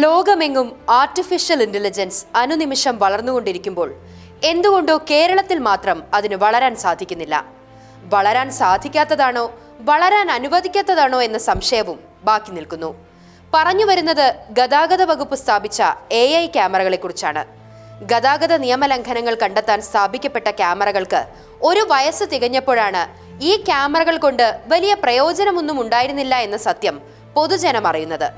ലോകമെങ്ങും artificial intelligence അനുനിമിഷം വളർന്നുകൊണ്ടിരിക്കുമ്പോൾ എന്തുകൊണ്ടോ കേരളത്തിൽ മാത്രം അതിന് വളരാൻ സാധിക്കുന്നില്ല. വളരാൻ സാധിക്കാത്തതാണോ വളരാൻ അനുവദിക്കാത്തതാണോ എന്ന സംശയവും ബാക്കി നിൽക്കുന്നു. പറഞ്ഞു വരുന്നത് ഗതാഗത വകുപ്പ് സ്ഥാപിച്ച എ ഐ ക്യാമറകളെക്കുറിച്ചാണ്. ഗതാഗത നിയമലംഘനങ്ങൾ കണ്ടെത്താൻ സ്ഥാപിക്കപ്പെട്ട ക്യാമറകൾക്ക് ഒരു വയസ്സ് തികഞ്ഞപ്പോഴാണ് ഈ ക്യാമറകൾ കൊണ്ട് വലിയ പ്രയോജനമൊന്നും ഉണ്ടായിരുന്നില്ല എന്ന സത്യം പൊതുജനം അറിയുന്നത്.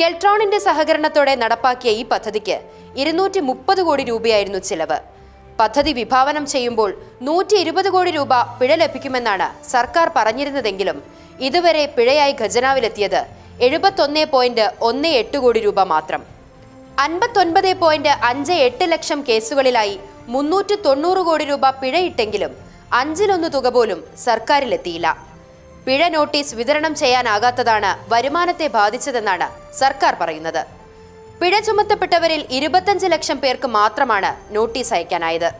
കെൽട്രോണിന്റെ സഹകരണത്തോടെ നടപ്പാക്കിയ ഈ പദ്ധതിക്ക് ഇരുന്നൂറ്റി മുപ്പത് കോടി രൂപയായിരുന്നു ചിലവ്. പദ്ധതി വിഭാവനം ചെയ്യുമ്പോൾ നൂറ്റി ഇരുപത് കോടി രൂപ പിഴ ലഭിക്കുമെന്നാണ് സർക്കാർ പറഞ്ഞിരുന്നതെങ്കിലും ഇതുവരെ പിഴയായി ഖജനാവിലെത്തിയത് എഴുപത്തൊന്ന് പോയിന്റ് ഒന്ന് എട്ട് കോടി രൂപ മാത്രം. അൻപത്തൊൻപത് പോയിന്റ് അഞ്ച് എട്ട് ലക്ഷം കേസുകളിലായി മുന്നൂറ്റി തൊണ്ണൂറ് കോടി രൂപ പിഴയിട്ടെങ്കിലും അഞ്ചിലൊന്ന് തുക പോലും സർക്കാരിലെത്തിയില്ല. പിഴ നോട്ടീസ് വിതരണം ചെയ്യാനാകാത്തതാണ് വരുമാനത്തെ ബാധിച്ചതെന്നാണ് സർക്കാർ പറയുന്നത്. പിഴ ചുമത്തപ്പെട്ടവരിൽ ഇരുപത്തഞ്ച് ലക്ഷം പേർക്ക് മാത്രമാണ് നോട്ടീസ് അയക്കാനായത്.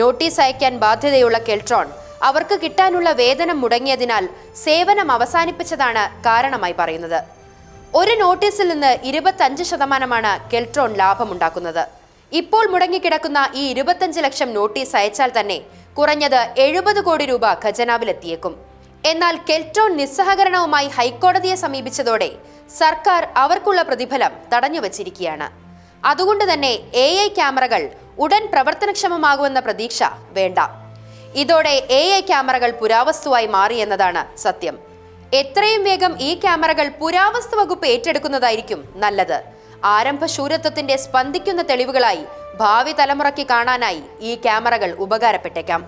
നോട്ടീസ് അയക്കാൻ ബാധ്യതയുള്ള കെൽട്രോൺ അവർക്ക് കിട്ടാനുള്ള വേതനം മുടങ്ങിയതിനാൽ സേവനം അവസാനിപ്പിച്ചതാണ് കാരണമായി പറയുന്നത്. ഒരു നോട്ടീസിൽ നിന്ന് ഇരുപത്തഞ്ച് ശതമാനമാണ് കെൽട്രോൺ ലാഭമുണ്ടാക്കുന്നത്. ഇപ്പോൾ മുടങ്ങിക്കിടക്കുന്ന ഈ ഇരുപത്തഞ്ച് ലക്ഷം നോട്ടീസ് അയച്ചാൽ തന്നെ കുറഞ്ഞത് എഴുപത് കോടി രൂപ ഖജനാവിലെത്തിയേക്കും. എന്നാൽ കെൽട്രോൺ നിസ്സഹകരണവുമായി ഹൈക്കോടതിയെ സമീപിച്ചതോടെ സർക്കാർ അവർക്കുള്ള പ്രതിഫലം തടഞ്ഞുവച്ചിരിക്കുകയാണ്. അതുകൊണ്ട് തന്നെ എ ഐ ക്യാമറകൾ ഉടൻ പ്രവർത്തനക്ഷമമാകുമെന്ന പ്രതീക്ഷ വേണ്ട. ഇതോടെ എ ഐ ക്യാമറകൾ പുരാവസ്തുവായി മാറിയെന്നതാണ് സത്യം. എത്രയും വേഗം ഈ ക്യാമറകൾ പുരാവസ്തു വകുപ്പ് ഏറ്റെടുക്കുന്നതായിരിക്കും നല്ലത്. ആരംഭ ശൂരത്വത്തിന്റെ സ്പന്ദിക്കുന്ന തെളിവുകളായി ഭാവി തലമുറയ്ക്ക് കാണാനായി ഈ ക്യാമറകൾ ഉപകാരപ്പെട്ടേക്കാം.